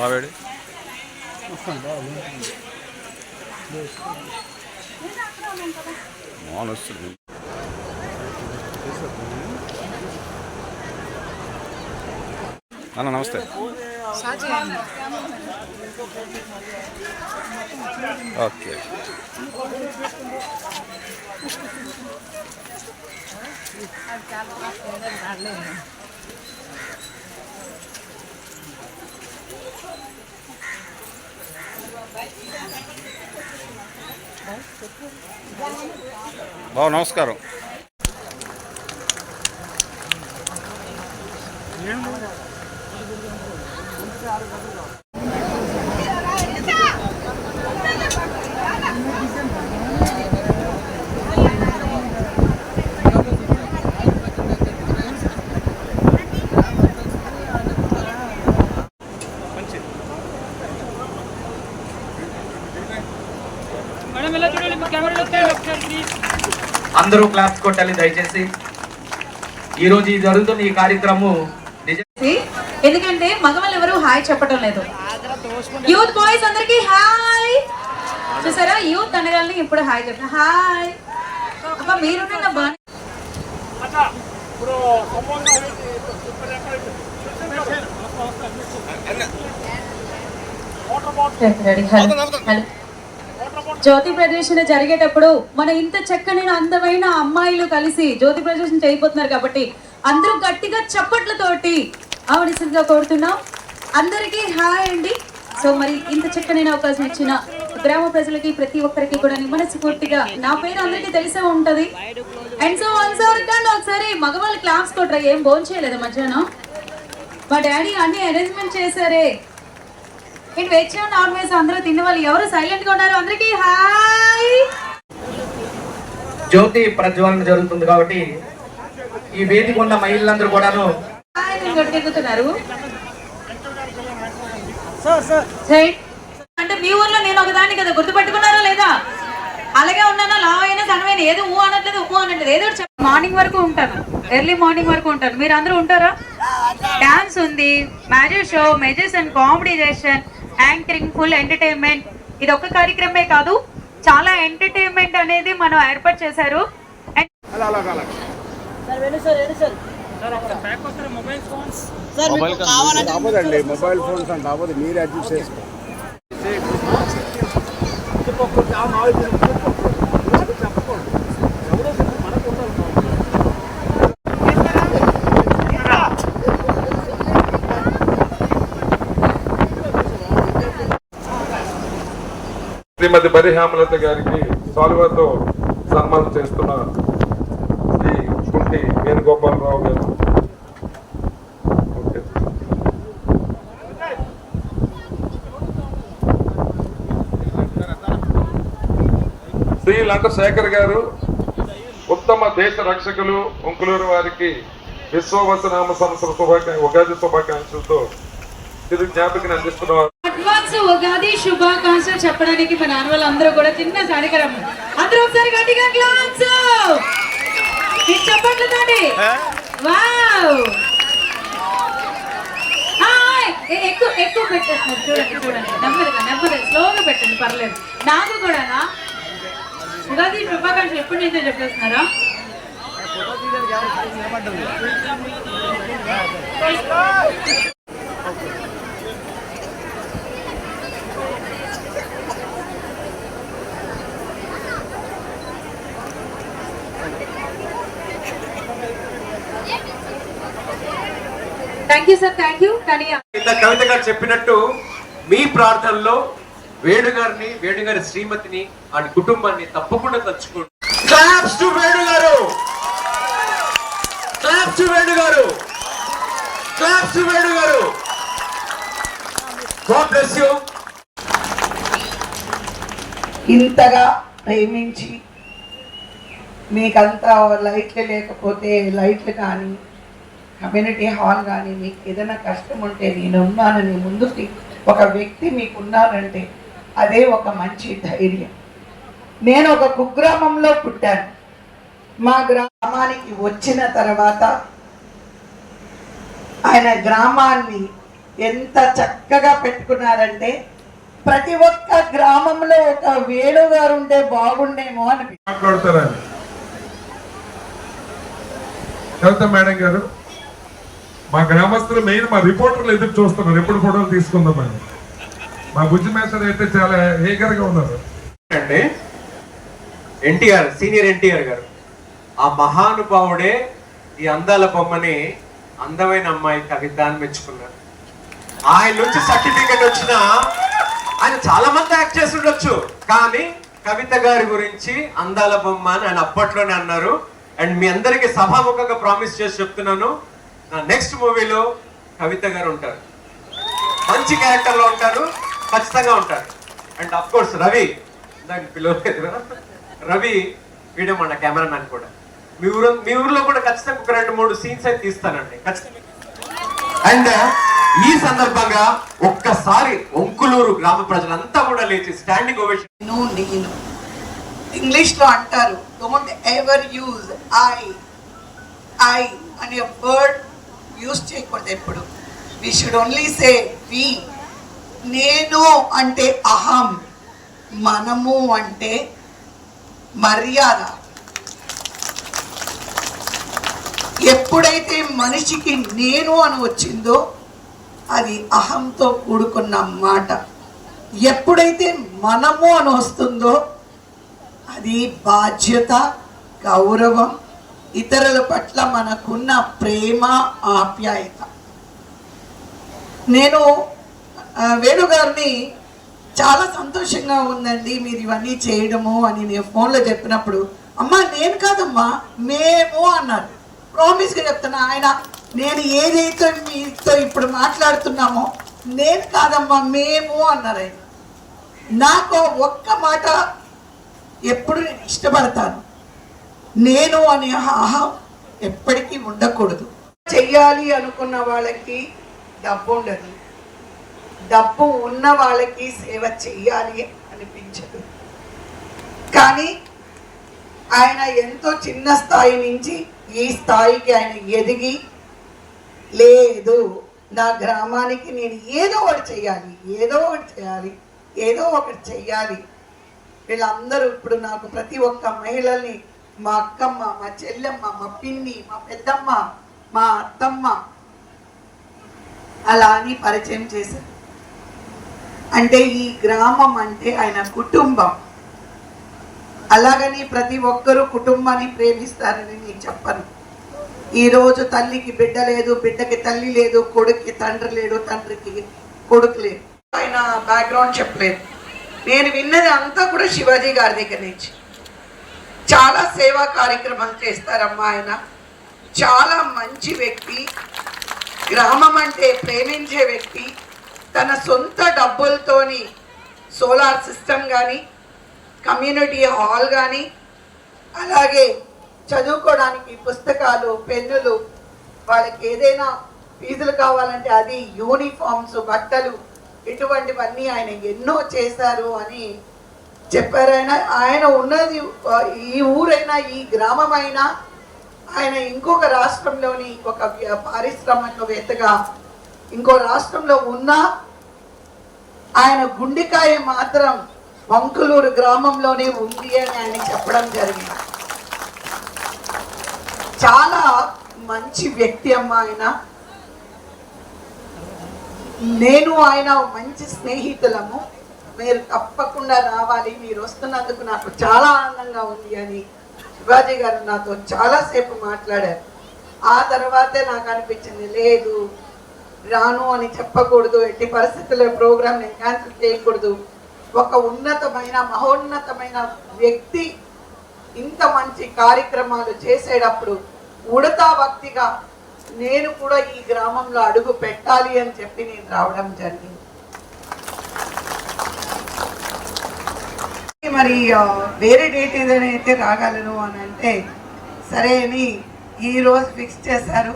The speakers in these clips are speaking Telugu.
బావేడి మోహన్ అన్న నమస్తే. ఓకే. అది చాలా బాబు నమస్కారం. మేడం ఎలా చూడాలి మీ కెమెరాలో వస్తాయండి ఒకసారి ప్లీజ్ అందరూ క్లాప్స్ కొట్టాలి దయచేసి. ఈ రోజు ఈ జరుగుతున్న ఈ కార్యక్రమం ఎందుకంటే మగవాళ్ళు ఎవరు హాయ్ చెప్పడం లేదు. యూత్ బాయ్స్ అందరికి హాయ్. చూసారా? యూత్ అనగానే ఇప్పుడు హాయ్ చెప్తున్నా హాయ్. అబ్బా మీరున్న బాగా రెడీ. హలో. హలో. జ్యోతి ప్రదర్శన జరిగేటప్పుడు మన ఇంత చక్కని అందమైన అమ్మాయిలు కలిసి జ్యోతి ప్రదర్శన చేయబోతున్నారు కాబట్టి అందరూ గట్టిగా చప్పట్లతోటి ఆవిడిసిగా కోరుతున్నాం. అందరికీ హాయ్ అండి. సో మరి ఇంత చక్కనైన అవకాశం ఇచ్చిన గ్రామ ప్రజలకి ప్రతి ఒక్కరికి కూడా మనస్ఫూర్తిగా నా పేరు అందరికీ తెలిసే ఉంటది. అండ్ సో ఒకసారి కానీ ఒకసారి మగవాళ్ళు క్లాస్ కొట్టరా ఏం భోజనం చేయలేదు మధ్యాహ్నం? మా డాడీ అన్ని అరేంజ్మెంట్ చేశారే. నేను వెజ్ నాన్ వెజ్ అందరూ తిన్న వాళ్ళు ఎవరు సైలెంట్గా ఉన్నారు అందరికి హాయ్! జ్యోతి ప్రజ్వలన జరుగుతుంది కాబట్టి ఈ వేదిక ఉన్న మహిళలందరూ కూడాను హాయ్ నేను గొట్టెక్కుతున్నారు జై. అంటే మీ ఊర్లో నేను ఒకదాన్ని కదా గుర్తుపట్టుకున్నారా లేదా? అలాగే ఉన్నానా? లావ్ అయినా సన్నమైన ఏదో ఊ అనట్లేదు ఊ అనట్లేదు. ఏదో మార్నింగ్ వరకు ఉంటాను. ఎర్లీ మార్నింగ్ వరకు ఉంటాను. మీరు అందరూ ఉంటారా? డాన్స్ ఉంది మ్యాజిక్ షో మెజెస్ అండ్ కామెడీ చేషన్ యాంకరింగ్ ఫుల్ ఎంటర్టైన్మెంట్. ఇది ఒక కార్యక్రమే కాదు చాలా ఎంటర్టైన్మెంట్ అనేది మనం ఏర్పాటు చేశారు. And అవ్వదండి మొబైల్ ఫోన్స్ అంటే అవ్వదు మీరే అడ్జస్ట్ చేసుకో శ్రీమతి బరిహామలత గారికి సాల్వాతో సన్మానం చేస్తున్న శ్రీ కుంటి వేణుగోపాలరావు గారు. శ్రీ లంక శేఖర్ గారు ఉత్తమ దేశ రక్షకులు ఉంకులూరు వారికి విశ్వవసనామ సంవత్సర శుభాకాంక్ష ఉగాది శుభాకాంక్షలతో తిరిగి జ్ఞాపికను అందిస్తున్నారు. అడ్వాన్స్ ఉగాది శుభాకాంక్షలు చెప్పడానికి మా నాన్న వాళ్ళందరూ కూడా చిన్న కార్యక్రమం అందరూ ఒకసారి గట్టిగా క్లాప్స్ మీరు చెప్పట్లేదండి వావ్ ఎక్కువ ఎక్కువ పెట్టేస్తున్నారు చూడండి చూడండి నెమ్మదిగా నెమ్మదిగా స్లోగా పెట్టండి పర్లేదు నాకు కూడానా ఉగాది శుభాకాంక్షలు ఎప్పటి నుంచో చెప్పేస్తున్నారా thank you sir thank you కానీ ఇంత కవిత గారు చెప్పినట్టు మీ ప్రార్థనలో వేణుగారిని వేణుగారి శ్రీమతిని ఆ కుటుంబాన్ని తప్పకుండా తలుచుకోండి. Claps to claps to Venu garu claps to Venu గారు గాడ్ బ్లెస్ యూ ఇంతగా ప్రేమించి మీకంతా లైట్లు లేకపోతే లైట్లు కానీ కమ్యూనిటీ హాల్ కానీ మీకు ఏదైనా కష్టం ఉంటే నేను ఉన్నానని ముందుకి ఒక వ్యక్తి మీకు ఉన్నారంటే అదే ఒక మంచి ధైర్యం. నేను ఒక కుగ్రామంలో పుట్టాను. మా గ్రామానికి వచ్చిన తర్వాత ఆయన గ్రామాన్ని ఎంత చక్కగా పెట్టుకున్నారంటే ప్రతి ఒక్క గ్రామంలో ఒక వేణుగారు ఉంటే బాగుండేమో అని. మాట్లాడతారా మేడం గారు మా గ్రామస్తులు మెయిన్ మా రిపోర్టర్లు ఎదురు చూస్తున్నారు. ఎప్పుడు ఫోటోలు తీసుకుందామని మా బుజ్జి మేస్టర్ అయితే చాలా eager ఉన్నారు. అండి ఎన్టీఆర్ సీనియర్ ఎన్టీఆర్ గారు. ఆ మహానుభావుడే ఈ అందాల బొమ్మని అందమైన అమ్మాయి కవిత అని మెచ్చుకున్నారు ఆయన నుంచి సర్టిఫికెట్ వచ్చిన ఆయన చాలా మంది యాక్ట్ చేసి ఉండొచ్చు. కానీ కవిత గారి గురించి అందాల బొమ్మ అని ఆయన అప్పట్లోనే అన్నారు. అండ్ మీ అందరికీ సభాముఖంగా ప్రామిస్ చేసి చెప్తున్నాను. నెక్స్ట్ మూవీలో కవిత గారు ఉంటారు. మంచి క్యారెక్టర్లో ఉంటారు ఖచ్చితంగా ఉంటారు. అండ్ అఫ్ కోర్స్ రవి దానికి పిలవలేదు. రవి వీడియో మన కెమెరామ్యాన్ కూడా. మీ ఊరు మీ ఊర్లో కూడా ఖచ్చితంగా ఒక రెండు మూడు సీన్స్ అయితే తీస్తానండి. ఖచ్చితంగా. అండ్ uh, ఈ సందర్భంగా ఒక్కసారి ఒంకులూరు గ్రామ ప్రజలంతా కూడా లేచి స్టాండింగ్ ఓవేషన్ నేను ఇంగ్లీష్ ఇంగ్లీష్లో అంటారు don't ever use I I అనే వర్డ్ యూజ్ చేయకూడదు ఎప్పుడు. వి షుడ్ ఓన్లీ సే వి నేను అంటే అహం. మనము అంటే మర్యాద. ఎప్పుడైతే మనిషికి నేను అని వచ్చిందో అది అహంతో కూడుకున్న మాట. ఎప్పుడైతే మనము అని వస్తుందో అది బాధ్యత గౌరవం ఇతరుల పట్ల మనకున్న ప్రేమ ఆప్యాయత. నేను వేణుగారిని చాలా సంతోషంగా ఉందండి మీరు ఇవన్నీ చేయడము అని నేను ఫోన్లో చెప్పినప్పుడు అమ్మా నేను కాదమ్మా మేము అన్నారు ప్రామిస్గా చెప్తున్నా ఆయన నేను ఏదైతే మీతో ఇప్పుడు మాట్లాడుతున్నామో నేను కాదమ్మా మేము అన్నారు ఆయన నాకు ఒక్క మాట ఎప్పుడు నేను ఇష్టపడతాను. నేను అనే అహం ఎప్పటికీ ఉండకూడదు. చెయ్యాలి అనుకున్న వాళ్ళకి డబ్బు ఉండదు. డబ్బు ఉన్న వాళ్ళకి సేవ చెయ్యాలి అనిపించదు. కానీ ఆయన ఎంతో చిన్న స్థాయి నుంచి ఈ స్థాయికి ఆయన ఎదిగి లేదు నా గ్రామానికి నేను ఏదో ఒకటి చేయాలి ఏదో ఒకటి చేయాలి ఏదో ఒకటి చెయ్యాలి. వీళ్ళందరూ ఇప్పుడు నాకు ప్రతి ఒక్క మహిళల్ని మా అక్కమ్మ మా చెల్లెమ్మ మా పిన్ని మా పెద్దమ్మ మా అత్తమ్మ అలా అని పరిచయం చేశారు. అంటే ఈ గ్రామం అంటే ఆయన కుటుంబం. అలాగని ప్రతి ఒక్కరూ కుటుంబాన్ని ప్రేమిస్తారని నేను చెప్పను. ఈరోజు తల్లికి బిడ్డ లేదు బిడ్డకి తల్లి లేదు కొడుక్కి తండ్రి లేడు తండ్రికి కొడుకు లేదు. ఆయన బ్యాక్గ్రౌండ్ చెప్పలేదు. నేను విన్నది అంతా కూడా శివాజీ గారి దగ్గర నుంచి. చాలా సేవా కార్యక్రమాలు చేస్తారమ్మా ఆయన. చాలా మంచి వ్యక్తి. గ్రామం అంటే ప్రేమించే వ్యక్తి. తన సొంత డబ్బులతోని సోలార్ సిస్టమ్ కానీ కమ్యూనిటీ హాల్ కానీ అలాగే చదువుకోవడానికి పుస్తకాలు పెన్నులు వాళ్ళకి ఏదైనా ఫీజులు కావాలంటే అది యూనిఫామ్స్ బట్టలు ఇటువంటివన్నీ ఆయన ఎన్నో చేశారు అని చెప్పారు ఆయన ఆయన ఉన్నది ఈ ఊరైనా ఈ గ్రామమైనా ఆయన ఇంకొక రాష్ట్రంలోని ఒక పారిశ్రామికవేత్తగా ఇంకో రాష్ట్రంలో ఉన్నా ఆయన గుండెకాయ మాత్రం వంకులూరు గ్రామంలోనే ఉంది అని ఆయన చెప్పడం జరిగింది. చాలా మంచి వ్యక్తి అమ్మ ఆయన. నేను ఆయన మంచి స్నేహితులము. మీరు తప్పకుండా రావాలి మీరు వస్తున్నందుకు నాకు చాలా ఆనందంగా ఉంది అని శివాజీ గారు నాతో చాలాసేపు మాట్లాడారు. ఆ తర్వాతే నాకు అనిపించింది లేదు రాను అని చెప్పకూడదు ఎట్టి పరిస్థితుల్లో ప్రోగ్రామ్ నేను క్యాన్సిల్ చేయకూడదు. ఒక ఉన్నతమైన మహోన్నతమైన వ్యక్తి ఇంత మంచి కార్యక్రమాలు చేసేటప్పుడు ఉడతా భక్తిగా నేను కూడా ఈ గ్రామంలో అడుగు పెట్టాలి అని చెప్పి నేను రావడం జరిగింది. మరి వేరే డేట్ ఏదైనా అయితే రాగలను అని అంటే సరే అని ఈ రోజు ఫిక్స్ చేశారు.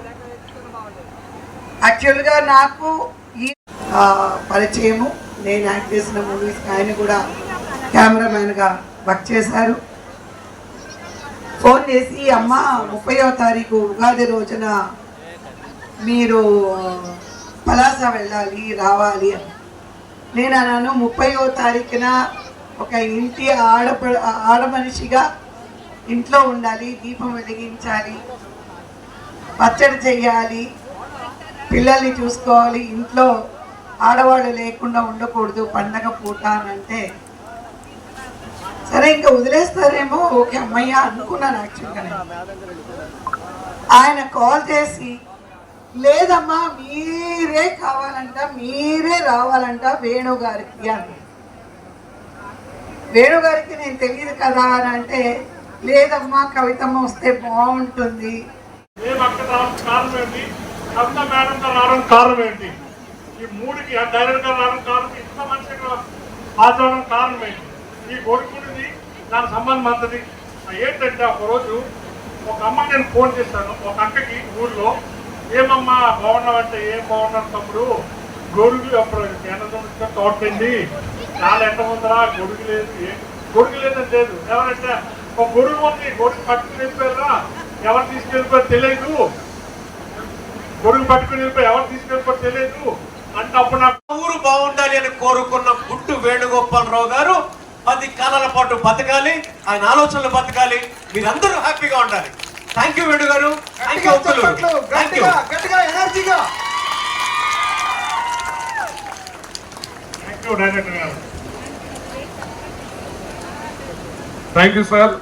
యాక్చువల్గా నాకు ఈ పరిచయము నేను యాక్ట్ చేసిన మూవీస్ ఆయన కూడా కెమెరామ్యాన్గా వర్క్ చేశారు. ఫోన్ చేసి అమ్మ ముప్పైవ తారీఖు ఉగాది రోజున మీరు పలాస వెళ్ళాలి రావాలి అని. నేను అన్నాను ముప్పైవ తారీఖున ఒక ఇంటి ఆడప ఆడమనిషిగా ఇంట్లో ఉండాలి దీపం వెలిగించాలి పచ్చడి చేయాలి పిల్లల్ని చూసుకోవాలి ఇంట్లో ఆడవాళ్ళు లేకుండా ఉండకూడదు పండగ పూట అని అంటే. సరే ఇంకా వదిలేస్తారేమో? ఓకే అమ్మయ్య అనుకున్నాను యాక్చువల్గా ఆయన కాల్ చేసి లేదమ్మా మీరే కావాలంట మీరే రావాలంట వేణు గారికి అని వేణు గారికి నేను తెలియదు కదా అని అంటే లేదమ్మా కవితమ్మ వస్తే బాగుంటుంది. మేము అక్కడ రావడం కారణం ఏంటి? కవిత మేడం రావడం కారణం ఏంటి? ఈ మూడుకి డైరెక్ట్గా రావడం కారణం ఇంత మంచిగా ఆచరణ కారణం ఏంటి? ఈ కొడుకునిది దాని సంబంధం అంతది. ఏంటంటే ఒకరోజు ఒక అమ్మ నేను ఫోన్ చేశాను. ఒక అక్కకి ఊళ్ళో ఏమమ్మా బాగున్నావంటే ఏం బాగున్నాను తమ్ముడు? గొడుగు అప్పుడు కేంద్రం తోటండి చాలా ఎండ ఉందరా గొడుగు లేదు. గొడుగు లేదని లేదు. ఎవరంటే ఒక గొడుగు ఉంది. గొడుగు పట్టుకుని వెళ్ళిపోయారా? ఎవరు తీసుకెళ్ళిపోయారు తెలియదు గొడుగు పట్టుకుని వెళ్ళిపోయి ఎవరు తీసుకెళ్ళిపోయారు తెలియదు అంటే అప్పుడు నాకు ఊరు బాగుండాలి అని కోరుకున్న గుట్టు వేణుగోపాలరావు గారు పది కాలాల పాటు బతకాలి. ఆయన ఆలోచనలు బతకాలి. మీరందరూ హ్యాపీగా ఉండాలి. Thank you Venu garu thank you thank you thank you director garu. Thank you sir.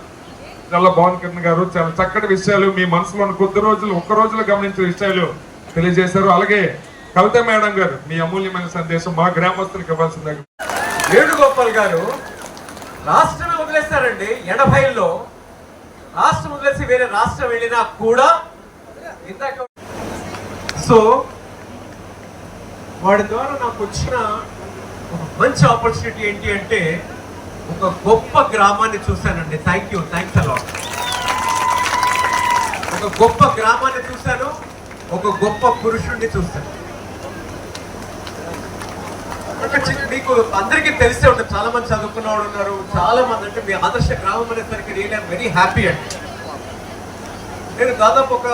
చాలా బాగుంది కిరణ్ గారు చాలా చక్కటి విషయాలు మీ మనసులోని కొద్ది రోజులు ఒక్క రోజులో గమనించిన విషయాలు తెలియజేశారు. అలాగే కవిత మేడం గారు మీ అమూల్యమైన సందేశం మా గ్రామస్తులకు ఇవ్వాల్సిందే వేణుగోపాల్ గారు రాష్ట్రమే వదిలేస్తారండి. ఎనభైలో రాష్ట్రం వదిలేసి వేరే రాష్ట్రం వెళ్ళినా కూడా ఇందాక సో వాడి ద్వారా నాకు వచ్చిన ఒక మంచి ఆపర్చునిటీ ఏంటి అంటే ఒక గొప్ప గ్రామాన్ని చూశానండి. థ్యాంక్ యూ థ్యాంక్స్ అలా ఒక గొప్ప గ్రామాన్ని చూశాను. ఒక గొప్ప పురుషుణ్ణి చూశాను. మీకు అందరికీ తెలిసే ఉంటుంది. చాలా మంది చదువుకున్న వాడు ఉన్నారు. చాలా మంది అంటే మీ ఆదర్శ గ్రామం అనేసరికి రియల్ ఐమ్ వెరీ హ్యాపీ అండి. నేను దాదాపు ఒక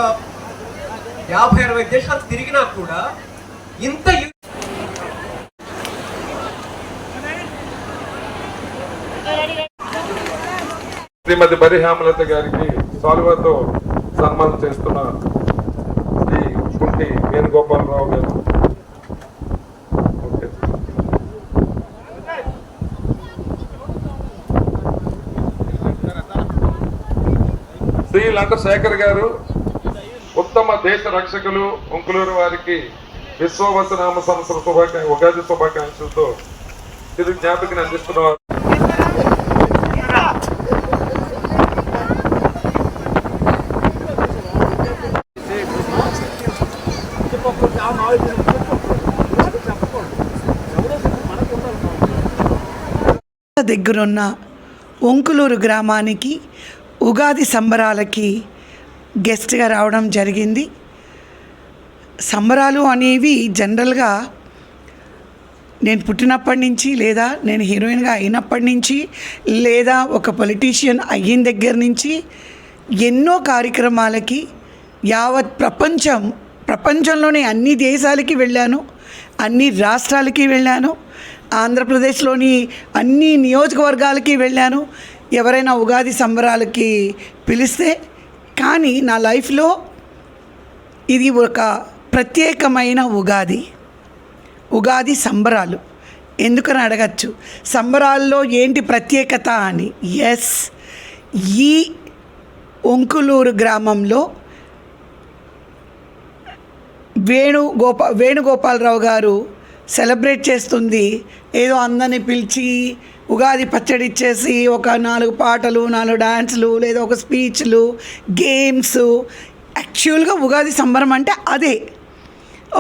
యాభై అరవై దేశాలు తిరిగినా కూడా ఇంత శ్రీమతి బరి హేమలత గారికి సాల్వాతో సన్మానం చేస్తున్న శ్రీ కుంటి వేణుగోపాలరావు గారు. శ్రీ లంక శేఖర్ గారు ఉత్తమ దేశ రక్షకులు ఉంకులూరు వారికి విశ్వవసనామ సంస్థల శుభాకాంక్ష ఉగాది శుభాకాంక్షలతో తిరిగి జ్ఞాపికని అందిస్తున్నారు. దగ్గరున్న ఒంకులూరు గ్రామానికి ఉగాది సంబరాలకి గెస్ట్గా రావడం జరిగింది. సంబరాలు అనేవి జనరల్గా నేను పుట్టినప్పటి నుంచి లేదా నేను హీరోయిన్గా అయినప్పటి నుంచి లేదా ఒక పొలిటీషియన్ అయిన దగ్గర నుంచి ఎన్నో కార్యక్రమాలకి యావత్ ప్రపంచం ప్రపంచంలోనే అన్ని దేశాలకి వెళ్ళాను అన్ని రాష్ట్రాలకి వెళ్ళాను ఆంధ్రప్రదేశ్లోని అన్ని నియోజకవర్గాలకి వెళ్ళాను. ఎవరైనా ఉగాది సంబరాలకి పిలిస్తే కానీ నా లైఫ్లో ఇది ఒక ప్రత్యేకమైన ఉగాది. ఉగాది సంబరాలు. ఎందుకని అడగచ్చు? సంబరాల్లో ఏంటి ప్రత్యేకత అని? ఎస్ ఈ ఒంకులూరు గ్రామంలో వేణుగోపా వేణుగోపాలరావు గారు సెలబ్రేట్ చేస్తుంది. ఏదో అందరిని పిలిచి ఉగాది పచ్చడి ఇచ్చేసి ఒక నాలుగు పాటలు నాలుగు డాన్సులు లేదా ఒక స్పీచ్లు గేమ్స్. యాక్చువల్గా ఉగాది సంబరం అంటే అదే.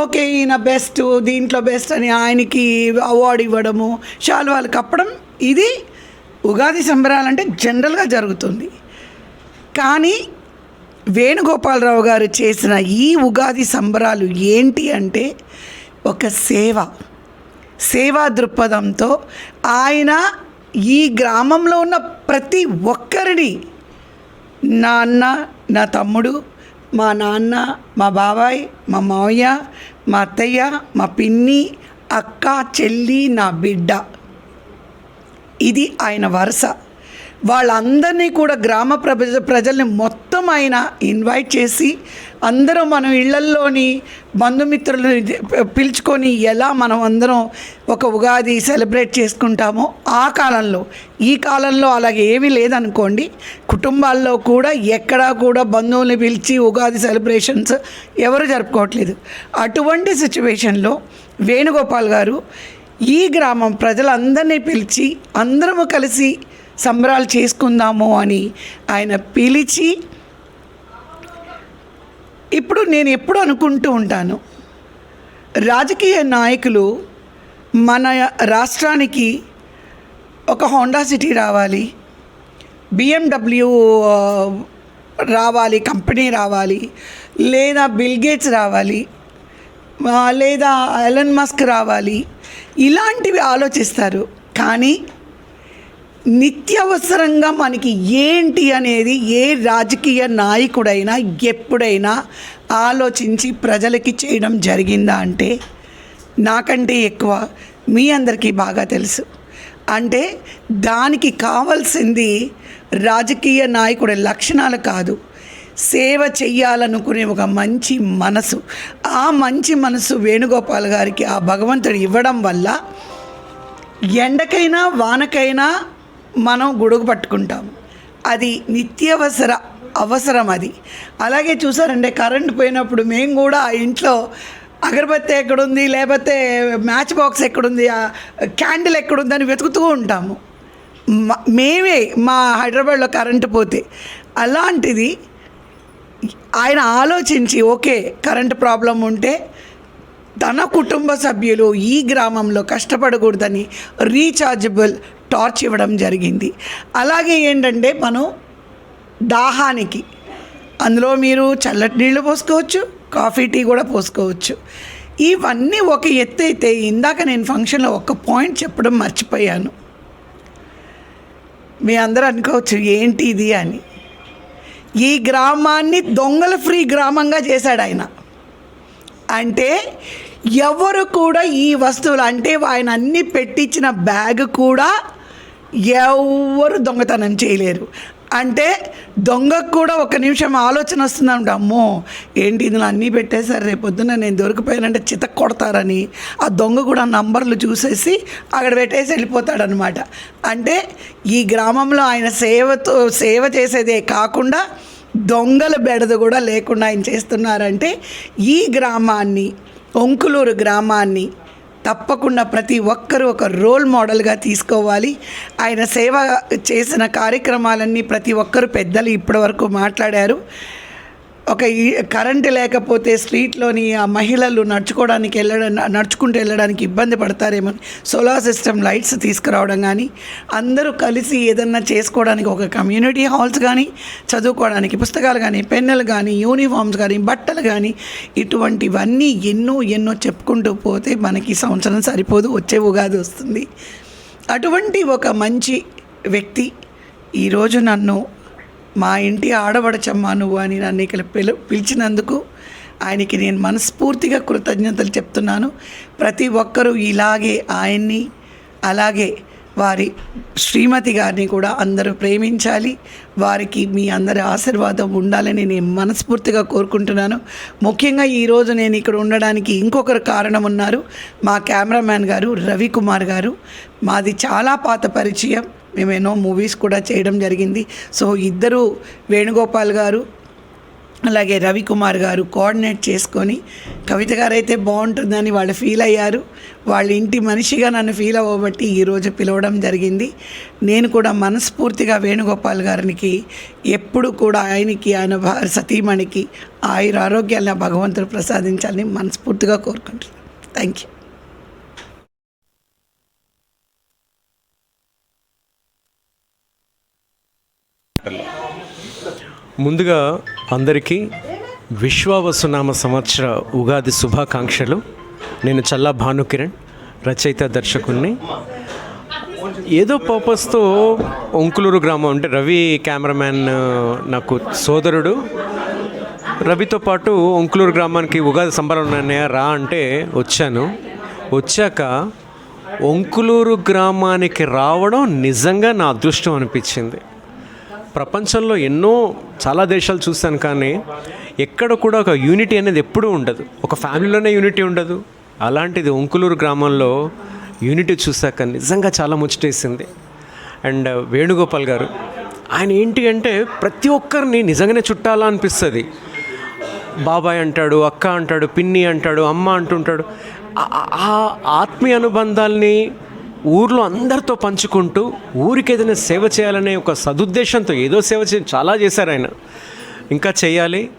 ఓకే ఈయన బెస్ట్ దీంట్లో బెస్ట్ అని ఆయనకి అవార్డు ఇవ్వడము శాలువాలు కప్పడం ఇది ఉగాది సంబరాలంటే జనరల్గా జరుగుతుంది. కానీ వేణుగోపాలరావు గారు చేసిన ఈ ఉగాది సంబరాలు ఏంటి అంటే ఒక సేవ సేవా దృక్పథంతో ఆయన ఈ గ్రామంలో ఉన్న ప్రతి ఒక్కరిని నా అన్న నా తమ్ముడు మా నాన్న మా బాబాయ్ మా మావయ్య మా అత్తయ్య మా పిన్ని అక్క చెల్లి నా బిడ్డ. ఇది ఆయన వరుస. వాళ్ళందరినీ కూడా గ్రామ ప్రజ ప్రజల్ని మొత్తం ఆయన ఇన్వైట్ చేసి అందరం మనం ఇళ్ళల్లోని బంధుమిత్రులను పిలుచుకొని ఎలా మనం అందరం ఒక ఉగాది సెలబ్రేట్ చేసుకుంటామో ఆ కాలంలో. ఈ కాలంలో అలాగే ఏమీ లేదనుకోండి. కుటుంబాల్లో కూడా ఎక్కడా కూడా బంధువుల్ని పిలిచి ఉగాది సెలబ్రేషన్స్ ఎవరు జరుపుకోవట్లేదు. అటువంటి సిచ్యువేషన్లో వేణుగోపాల్ గారు ఈ గ్రామం ప్రజలందరినీ పిలిచి అందరము కలిసి సంబరాలు చేసుకుందాము అని ఆయన పిలిచి ఇప్పుడు నేను ఎప్పుడు అనుకుంటూ ఉంటాను? రాజకీయ నాయకులు మన రాష్ట్రానికి ఒక హోండా సిటీ రావాలి బిఎండబ్ల్యూ రావాలి కంపెనీ రావాలి లేదా బిల్గేట్స్ రావాలి లేదా ఎలన్ మస్క్ రావాలి ఇలాంటివి ఆలోచిస్తారు. కానీ నిత్యవసరంగా మనకి ఏంటి అనేది ఏ రాజకీయ నాయకుడైనా ఎప్పుడైనా ఆలోచించి ప్రజలకి చేయడం జరిగిందా అంటే నాకంటే ఎక్కువ మీ అందరికీ బాగా తెలుసు. అంటే దానికి కావాల్సింది రాజకీయ నాయకుడి లక్షణాలు కాదు. సేవ చెయ్యాలనుకునే ఒక మంచి మనసు. ఆ మంచి మనసు వేణుగోపాల్ గారికి ఆ భగవంతుడు ఇవ్వడం వల్ల ఎండకైనా వానకైనా మనం గొడుగు పట్టుకుంటాం. అది నిత్యవసర అవసరం అది. అలాగే చూసారంటే కరెంట్ పోయినప్పుడు మేము కూడా ఆ ఇంట్లో అగరబత్తి ఎక్కడుంది లేకపోతే మ్యాచ్ బాక్స్ ఎక్కడుంది క్యాండిల్ ఎక్కడుంది అని వెతుకుతూ ఉంటాము. మేమే మా హైదరాబాద్లో కరెంటు పోతే అలాంటిది ఆయన ఆలోచించి ఓకే కరెంట్ ప్రాబ్లం ఉంటే తన కుటుంబ సభ్యులు ఈ గ్రామంలో కష్టపడకూడదని రీఛార్జబుల్ టార్చ్ ఇవ్వడం జరిగింది. అలాగే ఏంటంటే మనం దాహానికి అందులో మీరు చల్లటి నీళ్ళు పోసుకోవచ్చు కాఫీ టీ కూడా పోసుకోవచ్చు. ఇవన్నీ ఒక ఎత్తు అయితే ఇందాక నేను ఫంక్షన్లో ఒక పాయింట్ చెప్పడం మర్చిపోయాను. మీ అందరూ అనుకోవచ్చు ఏంటి ఇది అని. ఈ గ్రామాన్ని దొంగల ఫ్రీ గ్రామంగా చేశాడు ఆయన. అంటే ఎవరు కూడా ఈ వస్తువులు అంటే ఆయన అన్ని పెట్టించిన బ్యాగ్ కూడా ఎవరు దొంగతనం చేయలేరు. అంటే దొంగకు కూడా ఒక నిమిషం ఆలోచన వస్తుందంట అమ్మో ఏంటి ఇందులో అన్నీ పెట్టేశారు రేపు పొద్దున్న నేను దొరికిపోయానంటే చితక్ కొడతారని. ఆ దొంగ కూడా నంబర్లు చూసేసి అక్కడ పెట్టేసి వెళ్ళిపోతాడనమాట. అంటే ఈ గ్రామంలో ఆయన సేవతో సేవ చేసేదే కాకుండా దొంగల బెడద కూడా లేకుండా ఆయన చేస్తున్నారంటే ఈ గ్రామాన్ని ఒంకులూరు గ్రామాన్ని తప్పకుండా ప్రతి ఒక్కరూ ఒక రోల్ మోడల్గా తీసుకోవాలి. ఆయన సేవ చేసిన కార్యక్రమాలన్నీ ప్రతి ఒక్కరు పెద్దలు ఇప్పటివరకు మాట్లాడారు. ఒక ఈ- కరెంటు లేకపోతే స్ట్రీట్లోని ఆ మహిళలు నడుచుకోవడానికి వెళ్ళడం నడుచుకుంటూ వెళ్ళడానికి ఇబ్బంది పడతారేమో. సోలార్ సిస్టమ్ లైట్స్ తీసుకురావడం కానీ అందరూ కలిసి ఏదన్నా చేసుకోవడానికి ఒక కమ్యూనిటీ హాల్స్ కానీ చదువుకోవడానికి పుస్తకాలు కానీ పెన్నులు కానీ యూనిఫామ్స్ కానీ బట్టలు కానీ ఇటువంటివన్నీ ఎన్నో ఎన్నో చెప్పుకుంటూ పోతే మనకి సంవత్సరం సరిపోదు వచ్చే ఉగాది వస్తుంది. అటువంటి ఒక మంచి వ్యక్తి ఈరోజు నన్ను మా ఇంటి ఆడబడచమ్మా నువ్వు అని నన్ను ఇక్కడ పిలు పిలిచినందుకు ఆయనకి నేను మనస్ఫూర్తిగా కృతజ్ఞతలు చెప్తున్నాను. ప్రతి ఒక్కరూ ఇలాగే ఆయన్ని అలాగే వారి శ్రీమతి గారిని కూడా అందరూ ప్రేమించాలి. వారికి మీ అందరి ఆశీర్వాదం ఉండాలని నేను మనస్ఫూర్తిగా కోరుకుంటున్నాను. ముఖ్యంగా ఈరోజు నేను ఇక్కడ ఉండడానికి ఇంకొకరు కారణం ఉన్నారు. మా కెమెరామ్యాన్ గారు రవికుమార్ గారు. మాది చాలా పాత పరిచయం. మేము ఎన్నో మూవీస్ కూడా చేయడం జరిగింది. సో ఇద్దరు వేణుగోపాల్ గారు అలాగే రవికుమార్ గారు కోఆర్డినేట్ చేసుకొని కవిత గారు అయితే బాగుంటుందని వాళ్ళు ఫీల్ అయ్యారు. వాళ్ళ ఇంటి మనిషిగా నన్ను ఫీల్ అవ్వబట్టి ఈరోజు పిలవడం జరిగింది. నేను కూడా మనస్ఫూర్తిగా వేణుగోపాల్ గారికి ఎప్పుడు కూడా ఆయనకి ఆయన సతీమణికి ఆయుర ఆరోగ్యాలను భగవంతుడు ప్రసాదించాలని మనస్ఫూర్తిగా కోరుకుంటున్నాను. థ్యాంక్ యూ ముందుగా అందరికీ విశ్వావసునామ సంవత్సర ఉగాది శుభాకాంక్షలు. నేను చల్లా భానుకిరణ్ రచయిత దర్శకుణ్ణి. ఏదో పర్పస్తో ఒంకులూరు గ్రామం అంటే రవి కెమెరామ్యాన్ నాకు సోదరుడు. రవితో పాటు ఒంకులూరు గ్రామానికి ఉగాది సంబరాలు ఉన్నాయా రా అంటే వచ్చాను. వచ్చాక ఒంకులూరు గ్రామానికి రావడం నిజంగా నా అదృష్టం అనిపించింది. ప్రపంచంలో ఎన్నో చాలా దేశాలు చూశాను కానీ ఎక్కడ కూడా ఒక యూనిటీ అనేది ఎప్పుడూ ఉండదు. ఒక ఫ్యామిలీలోనే యూనిటీ ఉండదు. అలాంటిది ఒంకులూరు గ్రామంలో యూనిటీ చూశాక నిజంగా చాలా ముచ్చటేసింది. అండ్ వేణుగోపాల్ గారు ఆయన ఏంటి అంటే ప్రతి ఒక్కరిని నిజంగానే చుట్టాలా అనిపిస్తుంది. బాబాయ్ అంటాడు అక్క అంటాడు పిన్ని అంటాడు అమ్మ అంటుంటాడు. ఆ ఆత్మీయ అనుబంధాల్ని ఊర్లో అందరితో పంచుకుంటూ ఊరికి ఏదైనా సేవ చేయాలనే ఒక సదుద్దేశంతో ఏదో సేవ చే చాలా చేశారు ఆయన. ఇంకా చేయాలి.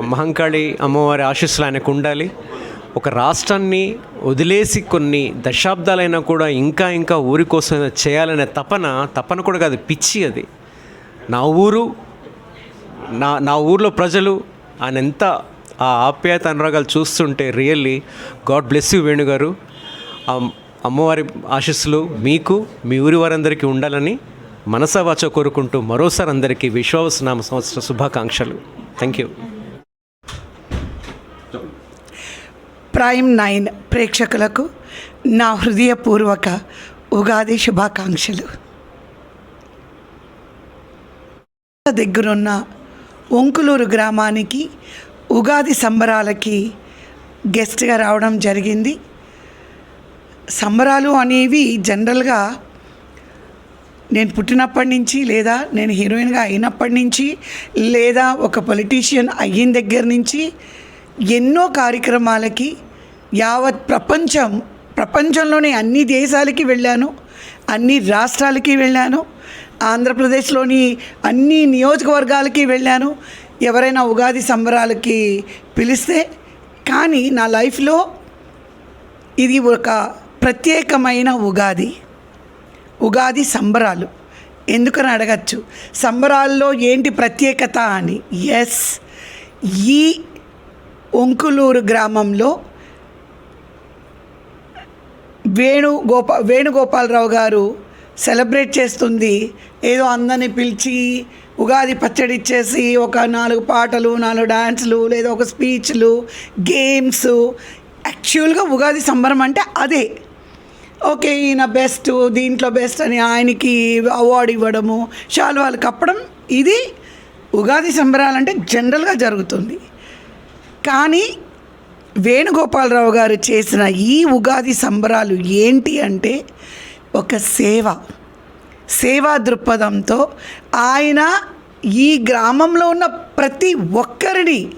మహంకాళి అమ్మవారి ఆశీస్సులు ఆయనకు ఉండాలి. ఒక రాష్ట్రాన్ని వదిలేసి కొన్ని దశాబ్దాలైనా కూడా ఇంకా ఇంకా ఊరి కోసం చేయాలనే తపన తపన కూడా కాదు పిచ్చి అది. నా ఊరు నా నా ఊర్లో ప్రజలు ఆయన ఎంత ఆ ఆప్యాయత అనురాగాలు చూస్తుంటే రియల్లీ గాడ్ బ్లెస్ యూ వేణుగారు. అమ్మవారి ఆశీస్సులు మీకు మీ ఊరి వారందరికీ ఉండాలని మనసవాచ కోరుకుంటూ మరోసారి అందరికీ విశ్వాసనామ సంవత్సర శుభాకాంక్షలు. థ్యాంక్ యూ ప్రైమ్ నైన్ ప్రేక్షకులకు నా హృదయపూర్వక ఉగాది శుభాకాంక్షలు. దగ్గరున్న ఒంకులూరు గ్రామానికి ఉగాది సంబరాలకి గెస్ట్గా రావడం జరిగింది. సంబరాలు అనేవి జనరల్గా నేను పుట్టినప్పటి నుంచి లేదా నేను హీరోయిన్గా అయినప్పటి నుంచి లేదా ఒక పొలిటీషియన్ అయిన దగ్గర నుంచి ఎన్నో కార్యక్రమాలకి యావత్ ప్రపంచం ప్రపంచంలోని అన్ని దేశాలకి వెళ్ళాను అన్ని రాష్ట్రాలకి వెళ్ళాను ఆంధ్రప్రదేశ్లోని అన్ని నియోజకవర్గాలకి వెళ్ళాను. ఎవరైనా ఉగాది సంబరాలకి పిలిస్తే కానీ నా లైఫ్లో ఇది ఒక ప్రత్యేకమైన ఉగాది ఉగాది సంబరాలు. ఎందుకని అడగచ్చు? సంబరాల్లో ఏంటి ప్రత్యేకత అని? ఎస్. ఈ ఒంకులూరు గ్రామంలో వేణుగోపా వేణుగోపాలరావు గారు సెలబ్రేట్ చేస్తుంది. ఏదో అందరిని పిలిచి ఉగాది పచ్చడి ఇచ్చేసి ఒక నాలుగు పాటలు నాలుగు డాన్సులు లేదా ఒక స్పీచ్లు గేమ్స్. యాక్చువల్గా ఉగాది సంబరం అంటే అదే. ఓకే ఈయన బెస్ట్ దీంట్లో బెస్ట్ అని ఆయనకి అవార్డు ఇవ్వడము శాలువాలు కప్పడం ఇది ఉగాది సంబరాలంటే జనరల్గా జరుగుతుంది. కానీ వేణుగోపాలరావు గారు చేసిన ఈ ఉగాది సంబరాలు ఏంటి అంటే ఒక సేవ సేవా దృక్పథంతో ఆయన ఈ గ్రామంలో ఉన్న ప్రతి ఒక్కరిని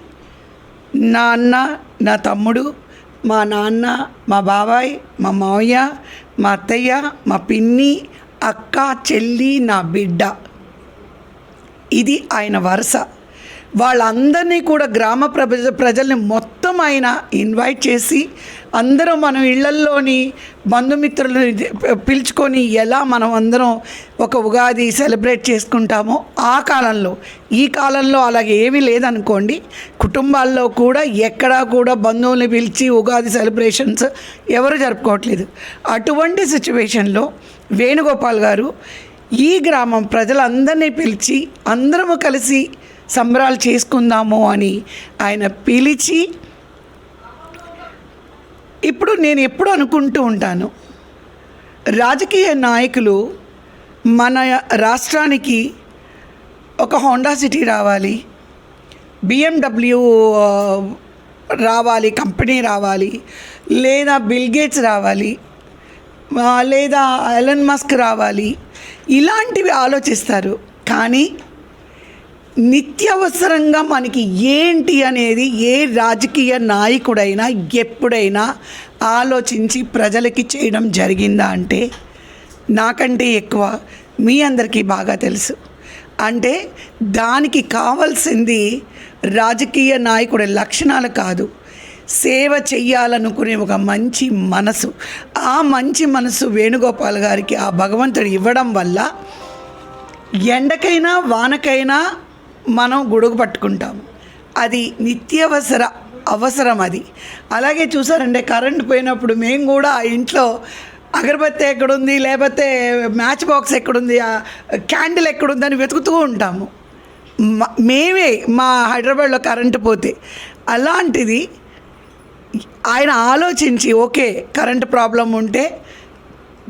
నా అన్న నా తమ్ముడు మా నాన్న మా బాబాయ్ మా మావయ్య మా అత్తయ్య మా పిన్ని అక్క చెల్లి నా బిడ్డ. ఇది ఆయన వరుస. వాళ్ళందరినీ కూడా గ్రామ ప్రజ ప్రజల్ని మొత్తం ఆయన ఇన్వైట్ చేసి అందరం మనం ఇళ్ళల్లోని బంధుమిత్రులని పిలుచుకొని ఎలా మనం అందరం ఒక ఉగాది సెలబ్రేట్ చేసుకుంటామో ఆ కాలంలో. ఈ కాలంలో అలాగే ఏమీ లేదనుకోండి. కుటుంబాల్లో కూడా ఎక్కడా కూడా బంధువుల్ని పిలిచి ఉగాది సెలబ్రేషన్స్ ఎవరు జరుపుకోవట్లేదు. అటువంటి సిచ్యువేషన్లో వేణుగోపాల్ గారు ఈ గ్రామం ప్రజలందరినీ పిలిచి అందరము కలిసి సంబరాలు చేసుకుందాము అని ఆయన పిలిచి ఇప్పుడు నేను ఎప్పుడు అనుకుంటూ ఉంటాను. రాజకీయ నాయకులు మన రాష్ట్రానికి ఒక హోండా సిటీ రావాలి బిఎండబ్ల్యూ రావాలి కంపెనీ రావాలి లేదా బిల్గేట్స్ రావాలి లేదా ఎలన్ మస్క్ రావాలి ఇలాంటివి ఆలోచిస్తారు. కానీ నిత్యవసరంగా మనకి ఏంటి అనేది ఏ రాజకీయ నాయకుడైనా ఎప్పుడైనా ఆలోచించి ప్రజలకి చేయడం జరిగిందా అంటే నాకంటే ఎక్కువ మీ అందరికీ బాగా తెలుసు. అంటే దానికి కావాల్సింది రాజకీయ నాయకుడి లక్షణాలు కాదు. సేవ చెయ్యాలనుకునే ఒక మంచి మనసు. ఆ మంచి మనసు వేణుగోపాల్ గారికి ఆ భగవంతుడు ఇవ్వడం వల్ల ఎండకైనా వానకైనా మనం గొడుగు పట్టుకుంటాము అది నిత్యావసర అవసరం అది. అలాగే చూసారంటే కరెంట్ పోయినప్పుడు మేము కూడా ఆ ఇంట్లో అగరబత్తి ఎక్కడుంది లేకపోతే మ్యాచ్ బాక్స్ ఎక్కడుంది ఆ క్యాండిల్ ఎక్కడుంది అని వెతుకుతూ ఉంటాము. మేమే మా హైదరాబాద్లో కరెంటు పోతే అలాంటిది ఆయన ఆలోచించి ఓకే కరెంటు ప్రాబ్లం ఉంటే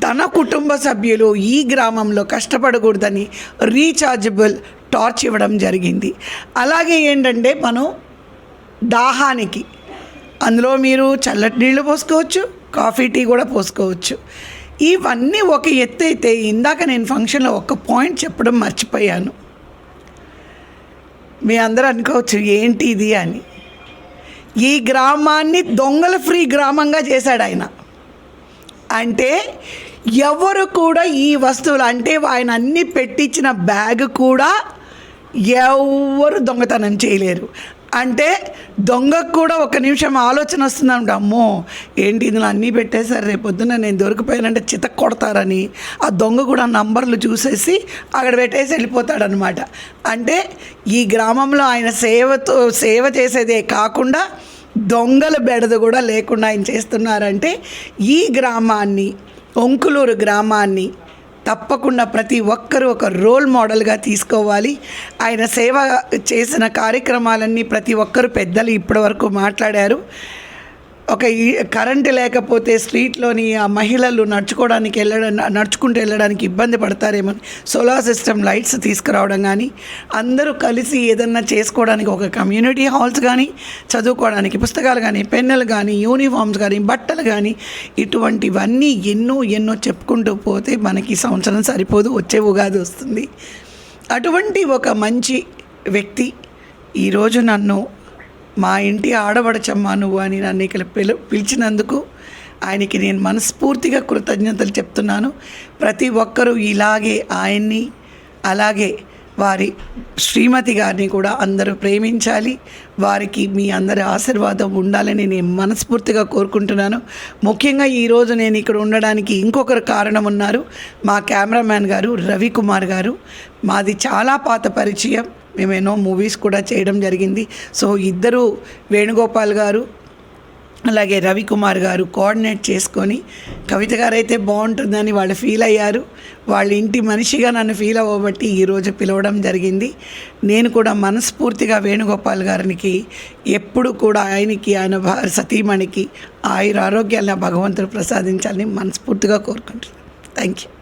తన కుటుంబ సభ్యులు ఈ గ్రామంలో కష్టపడకూడదని రీఛార్జబుల్ టార్చ్ ఇవ్వడం జరిగింది. అలాగే ఏంటంటే మనం దాహానికి అందులో మీరు చల్లటి నీళ్ళు పోసుకోవచ్చు కాఫీ టీ కూడా పోసుకోవచ్చు. ఇవన్నీ ఒక ఎత్తు అయితే ఇందాక నేను ఫంక్షన్లో ఒక పాయింట్ చెప్పడం మర్చిపోయాను. మీ అందరూ అనుకోవచ్చు ఏంటి ఇది అని. ఈ గ్రామాన్ని దొంగల ఫ్రీ గ్రామంగా చేశాడు ఆయన. అంటే ఎవరు కూడా ఈ వస్తువులు అంటే ఆయన అన్ని పెట్టించిన బ్యాగ్ కూడా ఎవరు దొంగతనం చేయలేరు. అంటే దొంగకు కూడా ఒక నిమిషం ఆలోచన వస్తుందంట అమ్మో ఏంటి ఇందులో అన్నీ పెట్టేశారు రేపు పొద్దున్న నేను దొరికిపోయానంటే చితక్ కొడతారని ఆ దొంగ కూడా నంబర్లు చూసేసి అక్కడ పెట్టేసి వెళ్ళిపోతాడనమాట అంటే ఈ గ్రామంలో ఆయన సేవతో సేవ చేసేదే కాకుండా దొంగల బెడద కూడా లేకుండా ఆయన చేస్తున్నారంటే ఈ గ్రామాన్ని ఒంకులూరు గ్రామాన్ని తప్పకుండా ప్రతి ఒక్కరూ ఒక రోల్ మోడల్గా తీసుకోవాలి. ఆయన సేవ చేసిన కార్యక్రమాలన్నీ ప్రతి ఒక్కరు పెద్దలు ఇప్పటివరకు మాట్లాడారు. ఒక ఈ- కరెంటు లేకపోతే స్ట్రీట్లోని ఆ మహిళలు నడుచుకోవడానికి వెళ్ళడం నడుచుకుంటూ వెళ్ళడానికి ఇబ్బంది పడతారేమో. సోలార్ సిస్టమ్ లైట్స్ తీసుకురావడం కానీ అందరూ కలిసి ఏదన్నా చేసుకోవడానికి ఒక కమ్యూనిటీ హాల్స్ కానీ చదువుకోవడానికి పుస్తకాలు కానీ పెన్నులు కానీ యూనిఫామ్స్ కానీ బట్టలు కానీ ఇటువంటివన్నీ ఎన్నో ఎన్నో చెప్పుకుంటూ పోతే మనకి సంవత్సరం సరిపోదు వచ్చే ఉగాది వస్తుంది. అటువంటి ఒక మంచి వ్యక్తి ఈరోజు నన్ను మా ఇంటి ఆడబడచమ్మా నువ్వు అని నన్ను ఇక్కడ పిలు పిలిచినందుకు ఆయనకి నేను మనస్ఫూర్తిగా కృతజ్ఞతలు చెప్తున్నాను. ప్రతి ఒక్కరూ ఇలాగే ఆయన్ని అలాగే వారి శ్రీమతి గారిని కూడా అందరూ ప్రేమించాలి. వారికి మీ అందరి ఆశీర్వాదం ఉండాలని నేను మనస్ఫూర్తిగా కోరుకుంటున్నాను. ముఖ్యంగా ఈరోజు నేను ఇక్కడ ఉండడానికి ఇంకొకరు కారణం ఉన్నారు. మా కెమెరామ్యాన్ గారు రవికుమార్ గారు. మాది చాలా పాత పరిచయం. మేము ఎన్నో మూవీస్ కూడా చేయడం జరిగింది. సో ఇద్దరు వేణుగోపాల్ గారు అలాగే రవికుమార్ గారు కోఆర్డినేట్ చేసుకొని కవిత గారు అయితే బాగుంటుందని వాళ్ళు ఫీల్ అయ్యారు. వాళ్ళ ఇంటి మనిషిగా నన్ను ఫీల్ అవ్వబట్టి ఈరోజు పిలవడం జరిగింది. నేను కూడా మనస్ఫూర్తిగా వేణుగోపాల్ గారికి ఎప్పుడు కూడా ఆయనకి ఆయన సతీమణికి ఆయుర ఆరోగ్యాలను భగవంతుడు ప్రసాదించాలని మనస్ఫూర్తిగా కోరుకుంటున్నాను. Thank you